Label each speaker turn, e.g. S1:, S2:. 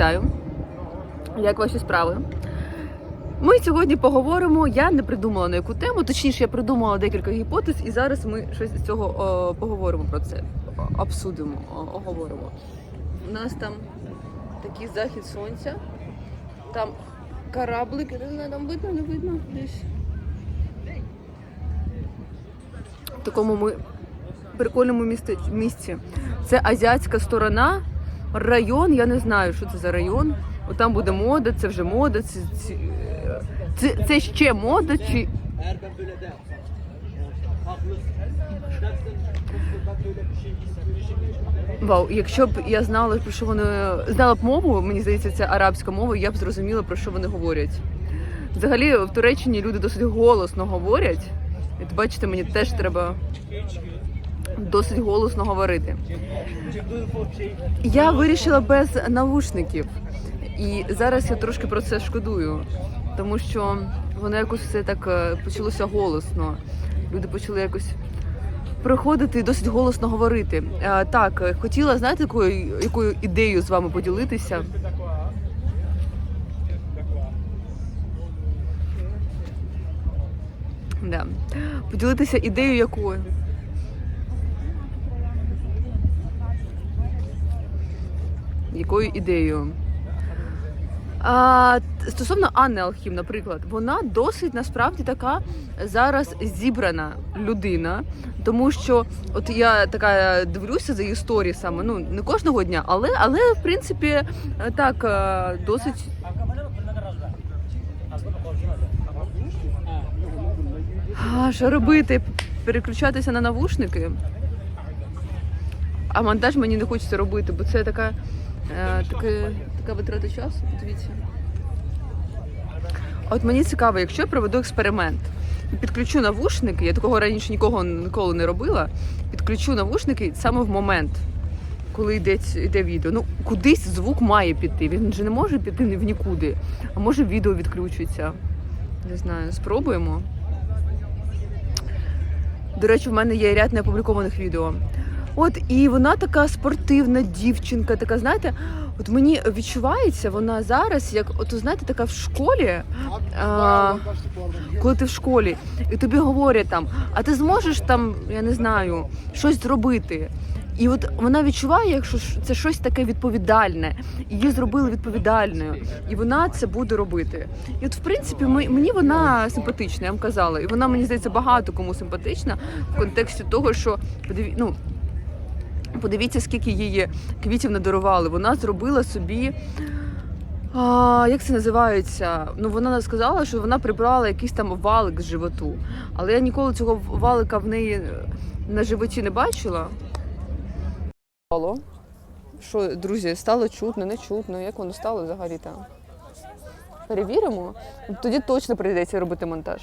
S1: вітаю! Як ваші справи? Ми сьогодні поговоримо. Я не придумала на яку тему, точніше, я придумала декілька гіпотез, і зараз ми щось з цього о, поговоримо про це. Обсудимо, оговоримо. У нас там такий захід сонця, там кораблик, не там видно, не видно десь. В такому ми прикольному місці. Це азіатська сторона, район, я не знаю, що це за район. От там буде мода, це вже мода, це, це, це, ще мода, чи вау, якщо б я знала, про що вони знала б мову, мені здається, це арабська мова, я б зрозуміла, про що вони говорять. Взагалі в Туреччині люди досить голосно говорять. І бачите, мені теж треба досить голосно говорити. Я вирішила без навушників. І зараз я трошки про це шкодую, тому що воно якось все так е, почалося голосно. Люди почали якось приходити і досить голосно говорити. Е, Так, е, хотіла, знаєте, якою, якою ідеєю з вами поділитися. Да. Поділитися ідеєю якою. Якою ідеєю? А, стосовно Анни Алхім, наприклад, вона досить насправді така зараз зібрана людина, тому що от я така дивлюся за її сторі саме, ну не кожного дня, але але в принципі так е, досить. А, що робити? Переключатися на навушники? А монтаж мені не хочеться робити, бо це така, таке, така витрата часу. Дивіться. От мені цікаво, якщо я проведу експеримент і підключу навушники, я такого раніше нікого ніколи не робила. Підключу навушники саме в момент, коли йде, йде відео. Ну, кудись звук має піти. Він же не може піти в нікуди. А може відео відключиться. Не знаю, спробуємо. До речі, в мене є ряд неопублікованих відео. От і вона така спортивна дівчинка, така, знаєте, от мені відчувається вона зараз, як от знаєте, така в школі. А, коли ти в школі, і тобі говорять там, а ти зможеш там, я не знаю, щось зробити. І от вона відчуває, якщо це щось таке відповідальне, її зробили відповідальною, і вона це буде робити. І от, в принципі, мені вона симпатична, я вам казала. І вона мені здається багато кому симпатична в контексті того, що ну, подивіться, скільки її квітів надарували. Вона зробила собі. А, як це називається? Ну вона сказала, що вона прибрала якийсь там валик з животу. Але я ніколи цього валика в неї на животі не бачила. Алло? Що, друзі, стало чутно, не чутно. Як воно стало взагалі там? Перевіримо? Тоді точно прийдеться робити монтаж.